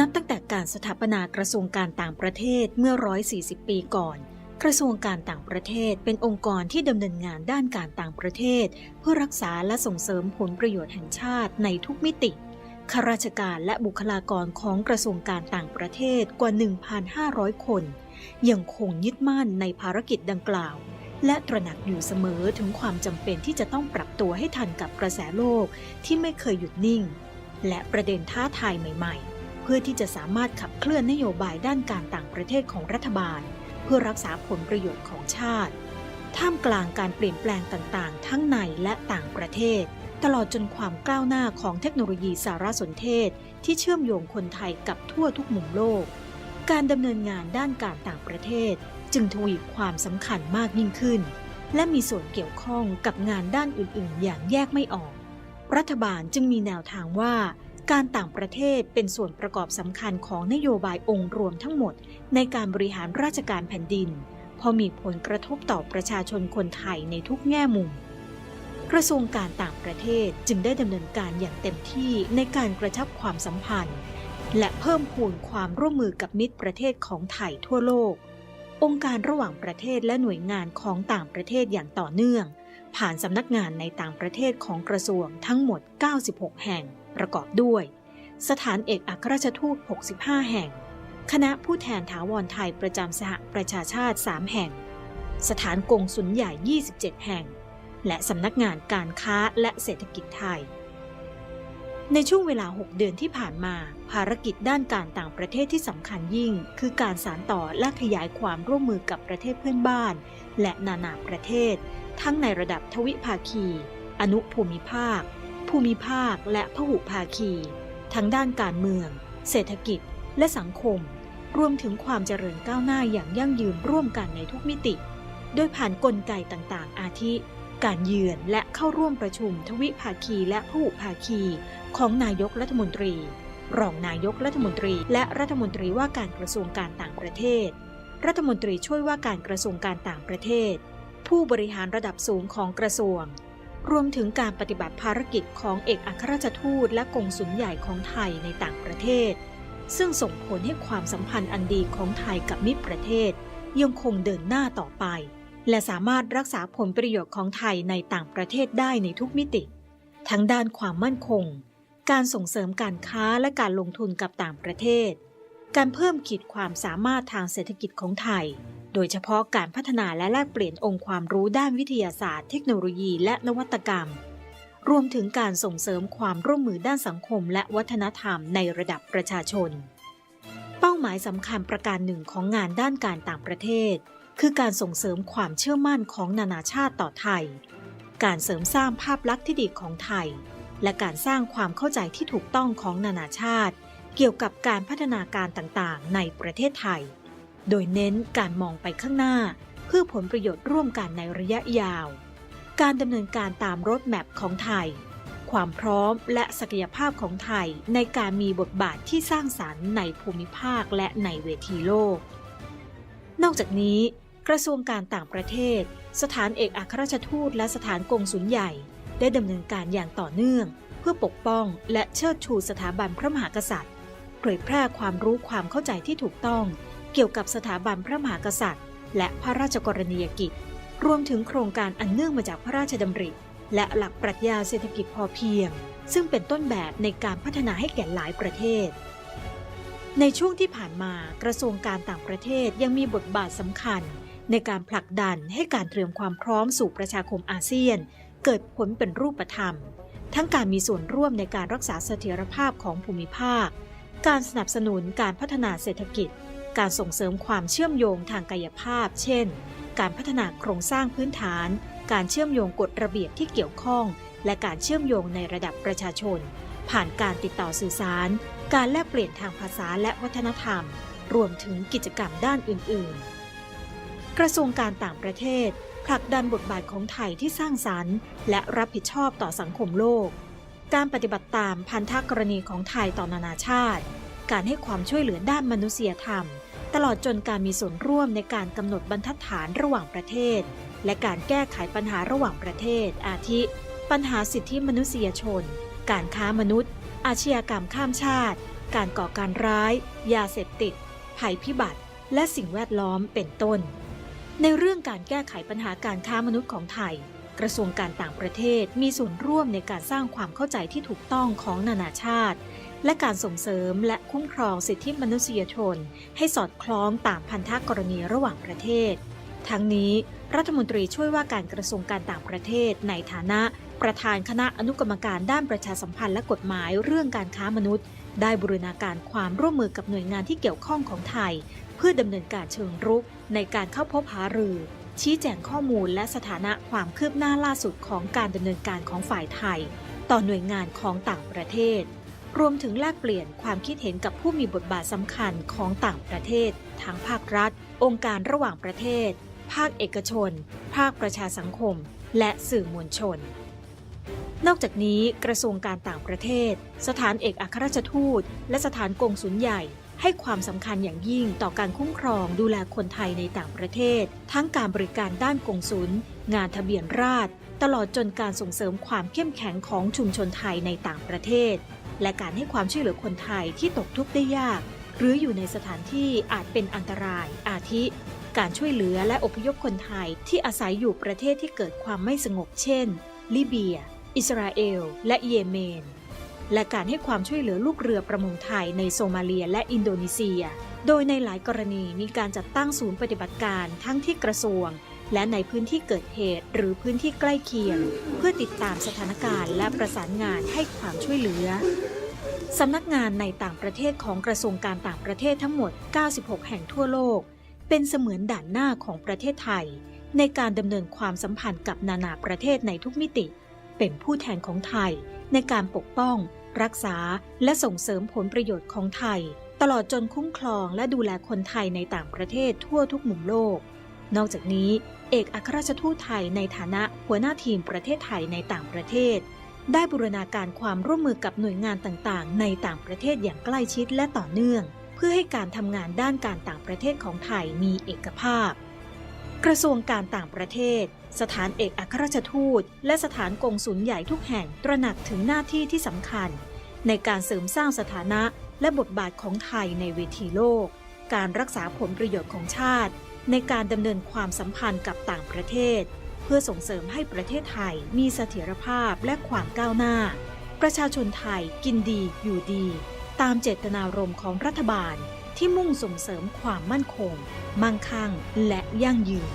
นับตั้งแต่การสถาปนากระทรวงการต่างประเทศเมื่อ 140 ปีก่อน กระทรวงการต่างประเทศเป็นองค์กรที่ดำเนินงานด้านการต่างประเทศ เพื่อรักษาและส่งเสริมผลประโยชน์แห่งชาติในทุกมิติข้าราชการและบุคลากรของกระทรวงการต่างประเทศกว่า 1,500 คน ยังคงยึดมั่นในภารกิจดังกล่าว และตระหนักอยู่เสมอถึงความจำเป็นที่จะต้องปรับตัวให้ทันกับกระแสโลกที่ไม่เคยหยุดนิ่ง และประเด็นท้าทายใหม่ ๆ เพื่อที่จะสามารถขับเคลื่อนนโยบายด้านการต่างประเทศของรัฐบาล เพื่อรักษาผลประโยชน์ของชาติ ท่ามกลางการเปลี่ยนแปลงต่างๆ ทั้งในและต่างประเทศ ตลอดจนความก้าวหน้าของเทคโนโลยีสารสนเทศ ที่เชื่อมโยงคนไทยกับทั่วทุกมุมโลก การดำเนินงานด้านการต่างประเทศ จึงทวีความสำคัญมากยิ่งขึ้น และมีส่วนเกี่ยวข้องกับงานด้านอื่นๆ อย่างแยกไม่ออก รัฐบาลจึงมีแนวทางว่า การต่างประเทศเป็นส่วนประกอบสำคัญของนโยบายองค์รวมทั้งหมด ในการบริหารราชการแผ่นดิน พอมีผลกระทบต่อประชาชนคนไทยในทุกแง่มุม กระทรวงการต่างประเทศจึงได้ดำเนินการอย่างเต็มที่ในการกระชับความสัมพันธ์ และเพิ่มพูนความร่วมมือกับมิตรประเทศของไทยทั่วโลก องค์การระหว่างประเทศและหน่วยงานของต่างประเทศอย่างต่อเนื่อง ผ่านสำนักงานในต่างประเทศของกระทรวงทั้งหมด 96 แห่ง ประกอบด้วย สถานเอกอัครราชทูต 65 แห่ง คณะผู้แทนถาวรไทยประจำสหประชาชาติ 3 แห่ง สถานกงสุลใหญ่ 27 แห่ง และสำนักงานการค้าและเศรษฐกิจไทย ในช่วงเวลา 6 เดือนที่ผ่านมา ภารกิจด้านการต่างประเทศที่สำคัญยิ่ง คือการสานต่อและขยายความร่วมมือกับประเทศเพื่อนบ้าน และนานาประเทศ ทั้งในระดับทวิภาคี อนุภูมิภาค ภูมิภาคและพหุภาคี ทั้งด้านการเมือง เศรษฐกิจ และสังคม รวมถึงความเจริญก้าวหน้าอย่างยั่งยืนร่วมกันในทุกมิติ โดยผ่านกลไกต่างๆ อาทิ การเยือนและเข้าร่วมประชุมทวิภาคีและพหุภาคี ของนายกรัฐมนตรี รองนายกรัฐมนตรี และรัฐมนตรีว่าการกระทรวงการต่างประเทศ รัฐมนตรีช่วยว่าการกระทรวงการต่างประเทศ ผู้บริหารระดับสูงของกระทรวง รวมถึงการปฏิบัติภารกิจของเอกอัครราชทูตและกงสุลใหญ่ของไทยในต่างประเทศ ซึ่งส่งผลให้ความสัมพันธ์อันดีของไทยกับมิตรประเทศ ยังคงเดินหน้าต่อไป และสามารถรักษาผลประโยชน์ของไทยในต่างประเทศได้ในทุกมิติ ทั้งด้านความมั่นคง การส่งเสริมการค้าและการลงทุนกับต่างประเทศ การเพิ่มขีดความสามารถทางเศรษฐกิจของไทย โดยเฉพาะการพัฒนาและแลกเปลี่ยนองค์ความรู้ด้านวิทยาศาสตร์ เทคโนโลยี และนวัตกรรม รวมถึงการส่งเสริมความร่วมมือด้านสังคม และวัฒนธรรมในระดับประชาชน เป้าหมายสำคัญประการหนึ่งของงานด้านการต่างประเทศ คือการส่งเสริมความเชื่อมั่นของนานาชาติต่อไทย การเสริมสร้างภาพลักษณ์ที่ดีของไทย และการสร้างความเข้าใจที่ถูกต้องของนานาชาติ เกี่ยวกับการพัฒนาการต่างๆ ในประเทศไทย โดยเน้นการมองไปข้างหน้า เพื่อผลประโยชน์ร่วมกันในระยะยาว การดำเนินการตามรถแมพของไทย ความพร้อมและศักยภาพของไทยในการมีบทบาทที่สร้างสารรค์ในภูมิภาคและในเวทีโลก นอกจากนี้ กระทรวงการต่างประเทศ สถานเอกอัครราชทูตและสถานกงสุลใหญ่ ได้ดำเนินการอย่างต่อเนื่อง เพื่อปกป้องและเชิดชูสถาบันพระมหากษัตริย์ เผยแพร่ความรู้ความเข้าใจที่ถูกต้อง เกี่ยวกับสถาบันพระมหากษัตริย์ และพระราชกรณียกิจ รวมถึงโครงการอันเนื่องมาจากพระราชดำริ และหลักปรัชญาเศรษฐกิจพอเพียง ซึ่งเป็นต้นแบบในการพัฒนาให้แก่หลายประเทศ ในช่วงที่ผ่านมากระทรวงการต่างประเทศยังมีบทบาทสำคัญ ในการผลักดันให้การเตรียมความพร้อมสู่ประชาคมอาเซียน เกิดผลเป็นรูปธรรม ทั้งการมีส่วนร่วมในการรักษาเสถียรภาพของภูมิภาค การสนับสนุนการพัฒนาเศรษฐกิจ การส่งเสริมความเชื่อมโยงทางกายภาพ เช่น การพัฒนาโครงสร้างพื้นฐาน การเชื่อมโยงกฎระเบียบที่เกี่ยวข้อง และการเชื่อมโยงในระดับประชาชน ผ่านการติดต่อสื่อสาร การแลกเปลี่ยนทางภาษาและวัฒนธรรม รวมถึงกิจกรรมด้านอื่น ๆ กระทรวงการต่างประเทศผลักดันบทบาทของไทยที่สร้างสรรค์ และรับผิดชอบต่อสังคมโลก การปฏิบัติตามพันธกรณีของไทยต่อนานาชาติ การให้ความช่วยเหลือด้านมนุษยธรรม ตลอดจนการมีส่วนร่วมในการกำหนดบรรทัดฐานระหว่างประเทศ และการแก้ไขปัญหาระหว่างประเทศ อาทิ ปัญหาสิทธิมนุษยชน การค้ามนุษย์ อาชญากรรมข้ามชาติ การก่อการร้าย ยาเสพติด ภัยพิบัติ และสิ่งแวดล้อมเป็นต้น ในเรื่องการแก้ไขปัญหาการค้ามนุษย์ของไทย กระทรวงการต่างประเทศมีส่วนร่วมในการสร้างความเข้าใจที่ถูกต้องของนานาชาติ และการส่งเสริมและคุ้มครองสิทธิมนุษยชน ให้สอดคล้องตามพันธกรณีระหว่างประเทศ ทั้งนี้รัฐมนตรีช่วยว่าการกระทรวงการต่างประเทศในฐานะประธานคณะอนุกรรมการด้านประชาสัมพันธ์และกฎหมายเรื่องการค้ามนุษย์ ได้บูรณาการความร่วมมือกับหน่วยงานที่เกี่ยวข้องของไทย เพื่อดำเนินการเชิงรุก ในการเข้าพบหารือ ชี้แจงข้อมูลและสถานะความคืบหน้าล่าสุดของการดำเนินการของฝ่ายไทย ต่อหน่วยงานของต่างประเทศ รวมถึงแลกเปลี่ยนความคิดเห็นกับผู้มีบทบาทสำคัญของต่างประเทศทั้งภาครัฐ องค์การระหว่างประเทศ ภาคเอกชน ภาคประชาสังคม และสื่อมวลชน นอกจากนี้กระทรวงการต่างประเทศ สถานเอกอัครราชทูต และสถานกงสุลใหญ่ให้ความสำคัญอย่างยิ่งต่อการคุ้มครองดูแลคนไทยในต่างประเทศ ทั้งการบริการด้านกงสุลงานทะเบียนราษฎรตลอดจนการส่งเสริมความเข้มแข็งของชุมชนไทยในต่างประเทศ และการให้ความช่วยเหลือคนไทยที่ตกทุกข์ได้ยาก หรืออยู่ในสถานที่อาจเป็นอันตราย อาทิ การช่วยเหลือและอพยพคนไทยที่อาศัยอยู่ประเทศที่เกิดความไม่สงบเช่น ลิเบีย อิสราเอล และเยเมน และการให้ความช่วยเหลือลูกเรือประมงไทยในโซมาเลียและอินโดนีเซีย โดยในหลายกรณีมีการจัดตั้งศูนย์ปฏิบัติการทั้งที่กระทรวง และในพื้นที่เกิดเหตุหรือพื้นที่ใกล้เคียง เพื่อติดตามสถานการณ์และประสานงานให้ความช่วยเหลือสำนักงานในต่างประเทศของกระทรวงการต่างประเทศทั้งหมด 96 แห่งทั่วโลก เป็นเสมือนด่านหน้าของประเทศไทย ในการดำเนินความสัมพันธ์กับนานาประเทศในทุกมิติ เป็นผู้แทนของไทย ในการปกป้อง รักษา และส่งเสริมผลประโยชน์ของไทย ตลอดจนคุ้มครองและดูแลคนไทยในต่างประเทศทั่วทุกมุมโลก นอกจากนี้ เอกอัครราชทูตไทยในฐานะหัวหน้าทีมประเทศไทยในต่างประเทศ ได้บูรณาการความร่วมมือกับหน่วยงานต่างๆ ในต่างประเทศอย่างใกล้ชิดและต่อเนื่อง เพื่อให้การทำงานด้านการต่างประเทศของไทยมีเอกภาพ กระทรวงการต่างประเทศ สถานเอกอัครราชทูต และสถานกงสุลใหญ่ทุกแห่งตระหนักถึงหน้าที่ที่สำคัญ ในการเสริมสร้างสถานะและบทบาทของไทยในเวทีโลก การรักษาผลประโยชน์ของชาติ ในการดำเนินความสัมพันธ์กับต่างประเทศ เพื่อส่งเสริมให้ประเทศไทยมีเสถียรภาพและความก้าวหน้า ประชาชนไทยกินดีอยู่ดี ตามเจตนารมณ์ของรัฐบาลที่มุ่งส่งเสริมความมั่นคง มั่งคั่ง และยั่งยืน